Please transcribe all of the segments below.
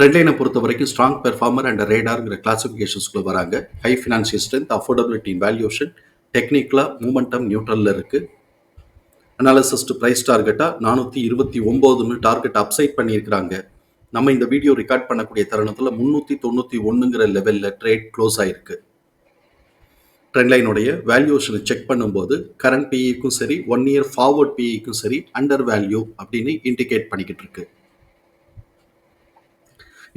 Trend லைனை பொறுத்த வரைக்கும் ஸ்ட்ராங் பெர்ஃபார்மர் அண்ட் ரேடாருங்கிற கிளாசிஃபிகேஷன்ஸ்குள்ளே வராங்க. High financial strength affordability valuation டெக்னிக்கலாக மூமெண்டம் நியூட்ரலில் இருக்குது அனாலிசிஸ் டு ப்ரைஸ் டார்கெட்டாக நானூற்றி இருபத்தி ஒம்போதுன்னு டார்கெட் அப்சைட் பண்ணியிருக்கிறாங்க. நம்ம இந்த வீடியோ ரெக்கார்ட் பண்ணக்கூடிய தருணத்தில் முந்நூற்றி தொண்ணூற்றி ஒன்றுங்கிற லெவலில் ட்ரேட் க்ளோஸ் ஆகிருக்கு ட்ரெண்ட் லைனுடைய வேல்யூஷனை செக் பண்ணும்போது கரண்ட் பிஇக்கும் சரி ஒன் இயர் ஃபார்வர்ட் பிஇக்கும் சரி அண்டர் வேல்யூ அப்படின்னு இண்டிகேட் பண்ணிக்கிட்டு இருக்கு.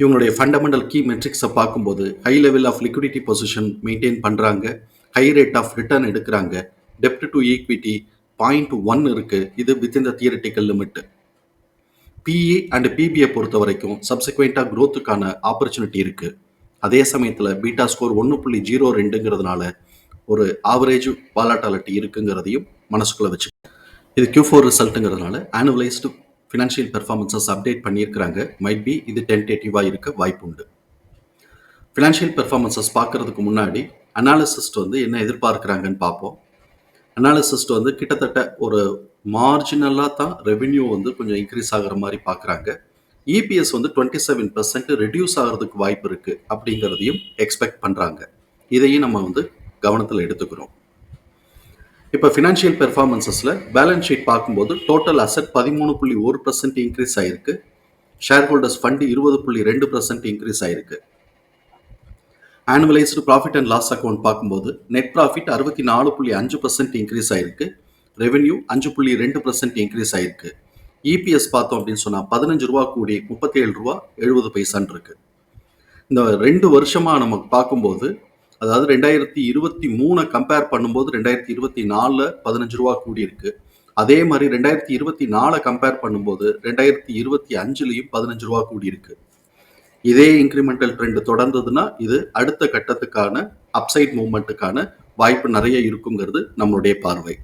இவங்களுடைய ஃபண்டமெண்டல் கீ மெட்ரிக்ஸை பார்க்கும்போது high level of liquidity position maintain பண்ணுறாங்க ஹை ரேட் ஆஃப் ரிட்டர்ன் எடுக்கிறாங்க. டெப்ட் டு ஈக்விட்டி பாயிண்ட் ஒன் இருக்குது இது within the theoretical limit PE and PBI பொறுத்த வரைக்கும் சப்சிக்வெண்ட்டாக க்ரோத்துக்கான ஆப்பர்ச்சுனிட்டி இருக்குது அதே சமயத்தில் பீட்டா ஸ்கோர் ஒன்று புள்ளி ஜீரோ ரெண்டுங்கிறதுனால ஒரு ஆவரேஜ் வாலாட்டாலிட்டி இருக்குங்கிறதையும் மனசுக்குள்ளே வச்சு இது கியூ ஃபோர் ரிசல்ட்டுங்கிறதுனால ஆனுவலைஸ்டு ஃபினான்ஷியல் பெர்ஃபார்மன்சஸ் அப்டேட் பண்ணியிருக்கிறாங்க. மைட் பி இது டென்டேட்டிவாக இருக்க வாய்ப்பு உண்டு ஃபினான்ஷியல் பெர்ஃபார்மன்சஸ் பார்க்கறதுக்கு முன்னாடி அனாலிசிஸ்ட் வந்து என்ன எதிர்பார்க்குறாங்கன்னு பார்ப்போம். அனாலிசிஸ்ட் வந்து கிட்டத்தட்ட ஒரு மார்ஜினலாக தான் ரெவென்யூ வந்து கொஞ்சம் இன்க்ரீஸ் ஆகுற மாதிரி பார்க்குறாங்க. இபிஎஸ் வந்து டுவெண்ட்டி செவன் பர்சன்ட் ரெடியூஸ் ஆகிறதுக்கு வாய்ப்பு இருக்குது அப்படிங்கிறதையும் எக்ஸ்பெக்ட் பண்ணுறாங்க இதையும் நம்ம வந்து கவனத்தில் எடுத்துக்கிறோம். இப்போ ஃபினான்ஷியல் பெர்ஃபார்மன்சஸில் பேலன்ஸ் ஷீட் பார்க்கும்போது டோட்டல் அசெட் பதிமூணு புள்ளி ஒரு பர்சன்ட் இன்க்ரீஸ் ஆயிருக்கு. ஷேர் ஹோல்டர்ஸ் ஃபண்டு இருபது புள்ளி ரெண்டு பர்சன்ட் இன்க்ரீஸ் ஆயிருக்கு. Annualised profit and loss account பார்க்கும்போது நெட் ப்ராஃபிட் அறுபத்தி நாலு புள்ளி அஞ்சு பர்சன்ட் இன்க்ரீஸ் ஆயிருக்கு. ரெவென்யூ அஞ்சு புள்ளி ரெண்டு பர்சன்ட் இன்க்ரீஸ் ஆயிருக்கு. இபிஎஸ் பார்த்தோம் அப்படின்னு சொன்னால் பதினஞ்சு ரூபா கூடி முப்பத்தேழு ரூபா எழுபது பைசான் இருக்குது இந்த ரெண்டு வருஷமாக நம்ம பார்க்கும்போது அதாவது ரெண்டாயிரத்தி இருபத்தி மூணை கம்பேர் பண்ணும்போது ரெண்டாயிரத்தி இருபத்தி நாலில் பதினஞ்சு ரூபா கூடியிருக்கு. அதே மாதிரி ரெண்டாயிரத்தி இருபத்தி நாலை கம்பேர் பண்ணும்போது ரெண்டாயிரத்தி இருபத்தி அஞ்சுலேயும் பதினஞ்சு ரூபா கூடியிருக்கு. இதே இன்க்ரிமெண்டல் ட்ரெண்ட் தொடர்ந்ததுன்னா இது அடுத்த கட்டத்துக்கான அப்சைட் மூவ்மெண்ட்டுக்கான வாய்ப்பு நிறைய இருக்குங்கிறது நம்மளுடைய பார்வை.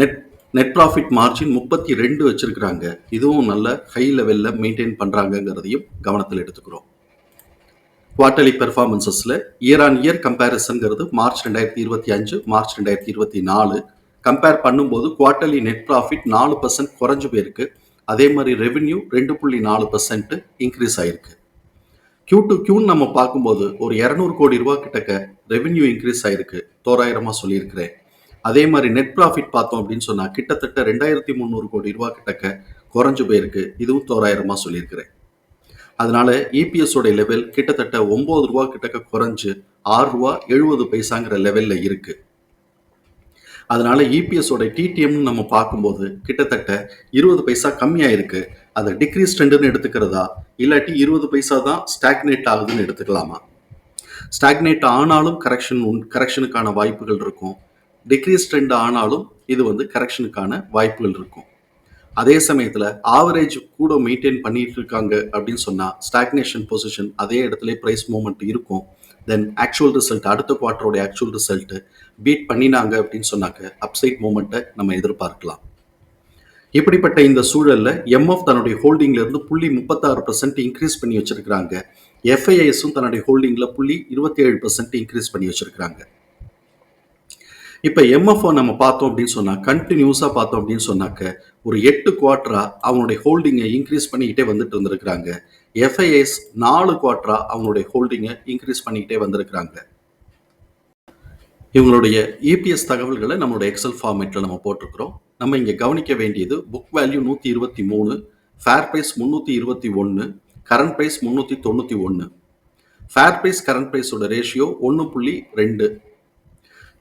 நெட் நெட் ப்ராஃபிட் மார்ஜின் முப்பத்தி ரெண்டு வச்சிருக்கிறாங்க. இதுவும் நல்ல ஹை லெவலில் மெயின்டைன் பண்ணுறாங்கங்கிறதையும் கவனத்தில் எடுத்துக்கிறோம். குவார்டர்லி பெர்ஃபார்மன்சஸில் இயர் ஆன் இயர் கம்பேரிசன்கிறது மார்ச் ரெண்டாயிரத்தி இருபத்தி அஞ்சு மார்ச் ரெண்டாயிரத்தி இருபத்தி நாலு. கம்பேர் பண்ணும்போது குவார்டர்லி நெட் ப்ராஃபிட் நாலு பர்சன்ட் குறைஞ்சு போயிருக்கு. அதே மாதிரி ரெவென்யூ ரெண்டு புள்ளி நாலு பர்சன்ட் இன்க்ரீஸ் ஆயிருக்கு. கியூ டு கியூன்னு நம்ம பார்க்கும்போது ஒரு இரநூறு கோடி ரூபா கிட்டக்க ரெவென்யூ இன்க்ரீஸ் ஆயிருக்கு. தோராயிரமாக சொல்லியிருக்கிறேன். அதே மாதிரி நெட் ப்ராஃபிட் பார்த்தோம் அப்படின்னு சொன்னால் கிட்டத்தட்ட ரெண்டாயிரத்தி முந்நூறு கோடி ரூபா கிட்டக்க குறைஞ்சு போயிருக்கு. இதுவும் தோராயிரமாக சொல்லியிருக்கிறேன். அதனால இபிஎஸோட லெவல் கிட்டத்தட்ட ஒன்பது ரூபா கிட்டக்க குறைஞ்சு ஆறு ரூபா எழுபது பைசாங்கிற லெவலில் இருக்கு. அதனால இபிஎஸோட டிடிஎம்னு நம்ம பார்க்கும்போது கிட்டத்தட்ட இருபது பைசா கம்மியாக இருக்கு. அதை டிக்ரீஸ் ட்ரெண்டுன்னு எடுத்துக்கிறதா? இல்லாட்டி இருபது பைசா தான் ஸ்டாக்னேட் ஆகுதுன்னு எடுத்துக்கலாமா? ஸ்டாக்னேட் ஆனாலும் கரெக்ஷன் கரெக்ஷனுக்கான வாய்ப்புகள் இருக்கும். டிக்ரீஸ் ட்ரெண்ட் ஆனாலும் இது வந்து கரெக்ஷனுக்கான வாய்ப்புகள் இருக்கும். அதே சமயத்தில் ஆவரேஜ் கூட மெயின்டைன் பண்ணிட்டு இருக்காங்க அப்படின்னு சொன்னால் ஸ்டாக்னேஷன் பொசிஷன் அதே இடத்துல ப்ரைஸ் மூமெண்ட் இருக்கும். தென் ஆக்சுவல் ரிசல்ட் அடுத்த குவார்ட்டரோட ஆக்சுவல் ரிசல்ட் பீட் பண்ணினாங்க அப்படின்னு சொன்னாக்க அப்சைட் மூமெண்ட்டை நம்ம எதிர்பார்க்கலாம். இப்படிப்பட்ட இந்த சூழலில் எம்எஃப் தன்னுடைய ஹோல்டிங்ல இருந்து புள்ளி முப்பத்தாறு பர்சன்ட் இன்க்ரீஸ் பண்ணி வச்சிருக்கிறாங்க. எஃப்ஐஎஸும் தன்னுடைய ஹோல்டிங்ல புள்ளி இருபத்தி ஏழு பர்சன்ட் இன்க்ரீஸ் பண்ணி வச்சிருக்கிறாங்க. இப்போ எம்எஃப்ஓ நம்ம பார்த்தோம் அப்படின்னு சொன்னால் கண்டினியூஸாக பார்த்தோம் அப்படின்னு சொன்னாக்க ஒரு எட்டு குவார்ட்டரா அவங்களுடைய ஹோல்டிங்கை இன்க்ரீஸ் பண்ணிக்கிட்டே வந்துட்டு வந்திருக்கிறாங்க. எஃப்ஐஎஸ் நாலு குவார்ட்டரா அவங்களுடைய ஹோல்டிங்கை இன்க்ரீஸ் பண்ணிக்கிட்டே வந்திருக்கிறாங்க. இவங்களுடைய இபிஎஸ் தகவல்களை நம்மளுடைய எக்ஸல் ஃபார்மேட்டில் நம்ம போட்டிருக்கிறோம். நம்ம இங்கே கவனிக்க வேண்டியது புக் வேல்யூ நூற்றி இருபத்தி மூணு ஃபேர் ப்ரைஸ் முந்நூற்றி இருபத்தி ஒன்று கரண்ட் ப்ரைஸ் முந்நூற்றி தொண்ணூற்றி ஒன்று ஃபேர் ப்ரைஸ் கரண்ட் ப்ரைஸோட ரேஷியோ ஒன்று புள்ளி ரெண்டு.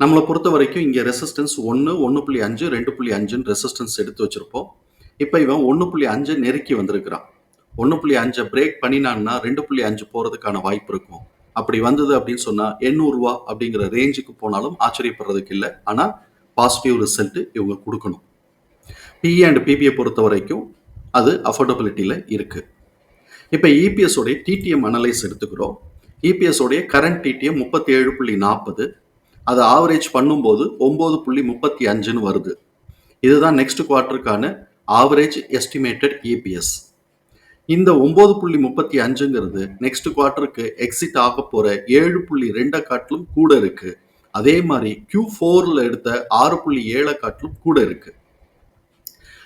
நம்மளை பொறுத்த வரைக்கும் இங்கே ரெசிஸ்டன்ஸ் ஒன்று ஒன்று புள்ளி அஞ்சு ரெண்டு புள்ளி அஞ்சுன்னு ரெசிஸ்டன்ஸ் எடுத்து வச்சுருப்போம். இப்போ இவன் ஒன்று புள்ளி அஞ்சு நெருக்கி வந்திருக்கிறான். ஒன்று புள்ளி அஞ்சை பிரேக் பண்ணினான்னா ரெண்டு புள்ளி அஞ்சு போகிறதுக்கான வாய்ப்பு இருக்கும். அப்படி வந்தது அப்படின்னு சொன்னால் எண்ணூறுரூவா அப்படிங்கிற ரேஞ்சுக்கு போனாலும் ஆச்சரியப்படுறதுக்கு இல்லை. ஆனால் பாசிட்டிவ் ரிசல்ட்டு இவங்க கொடுக்கணும். பிஇ அண்ட் பிபியை பொறுத்த வரைக்கும் அது அஃபோர்டபிலிட்டியில் இருக்குது இப்போ இபிஎஸ் உடைய டிடிஎம் அனலைஸ் எடுத்துக்கிறோம். இபிஎஸ் உடைய கரண்ட் டிடிஎம் முப்பத்தி ஏழு புள்ளி நாற்பது அதை ஆவரேஜ் பண்ணும்போது ஒம்பது புள்ளி முப்பத்தி அஞ்சுன்னு வருது. இதுதான் நெக்ஸ்ட் குவார்ட்டருக்கான ஆவரேஜ் எஸ்டிமேட்டட் இபிஎஸ் இந்த ஒம்பது புள்ளி முப்பத்தி அஞ்சுங்கிறது நெக்ஸ்ட் குவார்ட்டருக்கு எக்ஸிட் ஆக போற ஏழு புள்ளி ரெண்டை காட்டிலும் கூட இருக்கு. அதே மாதிரி கியூ ஃபோர்ல எடுத்த ஆறு புள்ளி ஏழை காட்டிலும் கூட இருக்கு.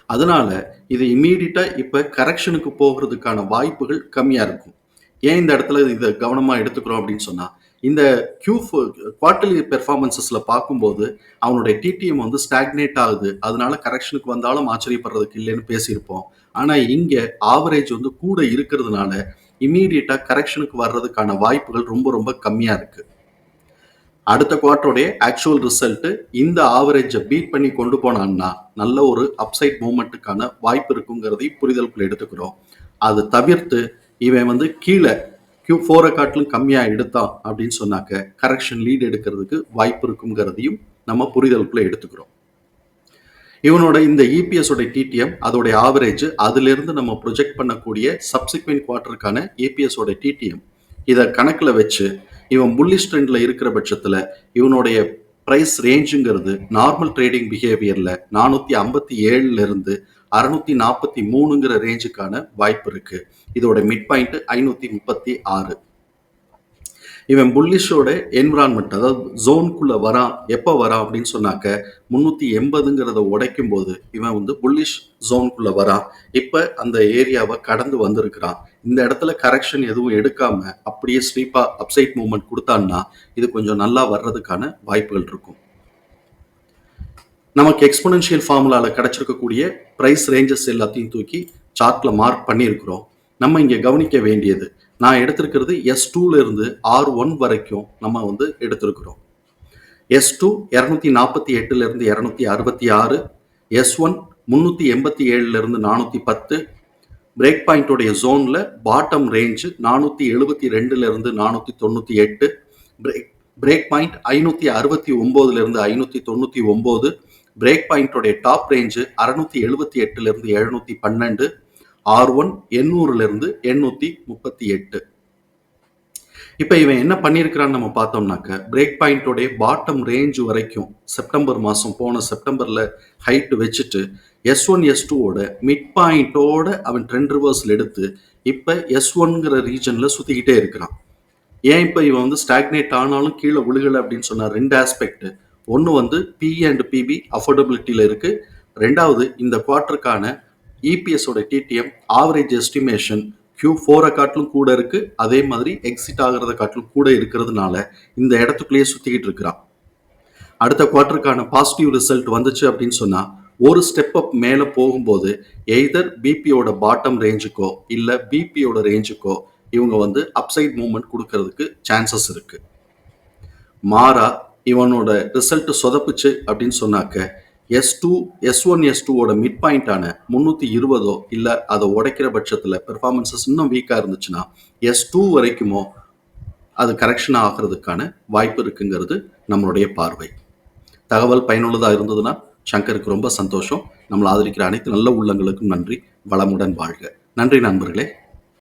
அதனால இது இம்மீடியட்டா இப்ப கரெக்ஷனுக்கு போகிறதுக்கான வாய்ப்புகள் கம்மியா இருக்கும். ஏன் இந்த இடத்துல இதை கவனமா எடுத்துக்கிறோம் அப்படின்னு சொன்னா இந்த கியூ குவார்டர்லி பெர்ஃபார்மன்சஸ்ல பார்க்கும்போது அவனுடைய டிடிஎம் வந்து ஸ்டாக்னேட் ஆகுது. அதனால கரெக்ஷனுக்கு வந்தாலும் ஆச்சரியப்படுறதுக்கு இல்லைன்னு பேசியிருப்போம். ஆனா இங்க ஆவரேஜ் வந்து கூட இருக்கிறதுனால இம்மீடியட்டாக கரெக்ஷனுக்கு வர்றதுக்கான வாய்ப்புகள் ரொம்ப ரொம்ப கம்மியா இருக்கு. அடுத்த குவார்டருடைய ஆக்சுவல் ரிசல்ட் இந்த ஆவரேஜை பீட் பண்ணி கொண்டு போனான்னா நல்ல ஒரு அப்சைட் மூமெண்ட்டுக்கான வாய்ப்பு இருக்குங்கிறதையும் புரிதலுக்குள்ள எடுத்துக்கிறோம். அது தவிர்த்து இவன் வந்து கீழே கியூ ஃபோரை காட்டிலும் கம்மியாக எடுத்தான் அப்படின்னு சொன்னாக்க கரெக்ஷன் லீடு எடுக்கிறதுக்கு வாய்ப்பு இருக்குங்கிறதையும் நம்ம புரிதலுக்குள்ளே எடுத்துக்கிறோம். இவனோட இந்த இபிஎஸோட டிடிஎம் அதோடைய ஆவரேஜ் அதிலிருந்து நம்ம ப்ரொஜெக்ட் பண்ணக்கூடிய சப்சிக்வெண்ட் குவார்ட்டருக்கான ஏபிஎஸ் டிடிஎம் இதை கணக்கில் வச்சு இவன் புல்லிஷ் ட்ரெண்டில் இருக்கிற பட்சத்தில் இவனுடைய ப்ரைஸ் ரேஞ்சுங்கிறது நார்மல் ட்ரேடிங் பிஹேவியரில் நானூற்றி ஐம்பத்தி ஏழுலேருந்து அறுநூத்தி நாற்பத்தி மூணுங்கிற ரேஞ்சுக்கான வாய்ப்பு இருக்கு. இதோட மிட் பாயிண்ட் ஐநூற்றி முப்பத்தி ஆறு. இவன் புல்லிஷோட என்விரான்மெண்ட் அதாவது ஜோனுக்குள்ள வரான் எப்போ வரான் அப்படின்னு சொன்னாக்க முந்நூற்றி எண்பதுங்கிறத உடைக்கும் போது இவன் வந்து புல்லிஷ் ஜோனுக்குள்ள வரான் இப்போ அந்த ஏரியாவை கடந்து வந்திருக்கிறான். இந்த இடத்துல கரெக்ஷன் எதுவும் எடுக்காம அப்படியே ஸ்வீப்பா அப்சைட் மூவ்மெண்ட் கொடுத்தான்னா இது கொஞ்சம் நல்லா வர்றதுக்கான வாய்ப்புகள் இருக்கும். நமக்கு எக்ஸ்பொனன்ஷியல் ஃபார்முலாவில் கிடைச்சிருக்கக்கூடிய ப்ரைஸ் ரேஞ்சஸ் எல்லாத்தையும் தூக்கி சார்ட்டில் மார்க் பண்ணியிருக்கிறோம். நம்ம இங்கே கவனிக்க வேண்டியது நான் எடுத்திருக்கிறது எஸ் டூலேருந்து ஆர் ஒன் வரைக்கும் நம்ம வந்து எடுத்திருக்கிறோம். எஸ் டூ இரநூத்தி நாற்பத்தி எட்டுலேருந்து இரநூத்தி அறுபத்தி ஆறு எஸ் ஒன் முந்நூற்றி எண்பத்தி ஏழுலேருந்து நானூற்றி பத்து பிரேக் பாயிண்டோடைய ஜோனில் பாட்டம் ரேஞ்சு நானூற்றி எழுபத்தி ரெண்டுலேருந்து நானூற்றி தொண்ணூற்றி எட்டு பிரேக் பிரேக் பாயிண்ட் ஐநூற்றி அறுபத்தி ஒம்போதுலேருந்து ஐநூற்றி தொண்ணூற்றி ஒம்பது பிரேக் பாயிண்டோடைய டாப் ரேஞ்சு அறுநூத்தி எழுபத்தி எட்டுலேருந்து எழுநூற்றி பன்னெண்டு ஆர் ஒன் எண்ணூறுலேருந்து எண்ணூற்றி முப்பத்தி எட்டு. இப்போ இவன் என்ன பண்ணியிருக்கிறான்னு நம்ம பார்த்தோம்னாக்க பிரேக் பாயிண்டோடைய பாட்டம் ரேஞ்ச் வரைக்கும் செப்டம்பர் மாதம் போன செப்டம்பரில் ஹைட் வச்சுட்டு எஸ் ஒன் எஸ் டூவோட மிட் பாயிண்டோட அவன் ட்ரெண்ட் ரிவர்ஸில் எடுத்து இப்போ எஸ் ஒன்ங்கிற ரீஜனில் சுற்றிக்கிட்டே இருக்கிறான். ஏன் இப்போ இவன் வந்து ஸ்டாக்னேட் ஆனாலும் கீழே விழுகலை அப்படின்னு சொன்ன ரெண்டு ஆஸ்பெக்ட் ஒன்று வந்து பி அண்ட் பிபி அஃபோர்டபிலிட்டியில் இருக்குது ரெண்டாவது இந்த குவார்ட்டருக்கான இபிஎஸோட டிடிஎம் ஆவரேஜ் எஸ்டிமேஷன் கியூ ஃபோரை காட்டிலும் கூட இருக்குது அதே மாதிரி எக்ஸிட் ஆகிறத காட்டிலும் கூட இருக்கிறதுனால இந்த இடத்துக்குள்ளேயே சுற்றிக்கிட்டு இருக்கிறான். அடுத்த குவார்ட்டருக்கான பாசிட்டிவ் ரிசல்ட் வந்துச்சு அப்படின்னு சொன்னால் ஒரு ஸ்டெப் அப் மேலே போகும்போது எய்தர் பிபியோட பாட்டம் ரேஞ்சுக்கோ இல்லை பிபியோட ரேஞ்சுக்கோ இவங்க வந்து அப்சைட் மூவ்மெண்ட் கொடுக்கறதுக்கு சான்சஸ் இருக்குது மாறா இவனோட ரிசல்ட் சொதப்புச்சு அப்படின்னு சொன்னாக்க S two S one S டூவோட மிட் பாயிண்டான முந்நூற்றி இருபதோ இல்லை அதை உடைக்கிற பட்சத்தில் பெர்ஃபார்மன்ஸஸ் இன்னும் வீக்காக இருந்துச்சுன்னா எஸ் டூ வரைக்குமோ அது கரெக்ஷன் ஆகிறதுக்கான வாய்ப்பு இருக்குங்கிறது நம்மளுடைய பார்வை. தகவல் பயனுள்ளதாக இருந்ததுன்னா சங்கருக்கு ரொம்ப சந்தோஷம். நம்மளை ஆதரிக்கிற அனைத்து நல்ல உள்ளங்களுக்கும் நன்றி. வளமுடன் வாழ்க. நன்றி நண்பர்களே.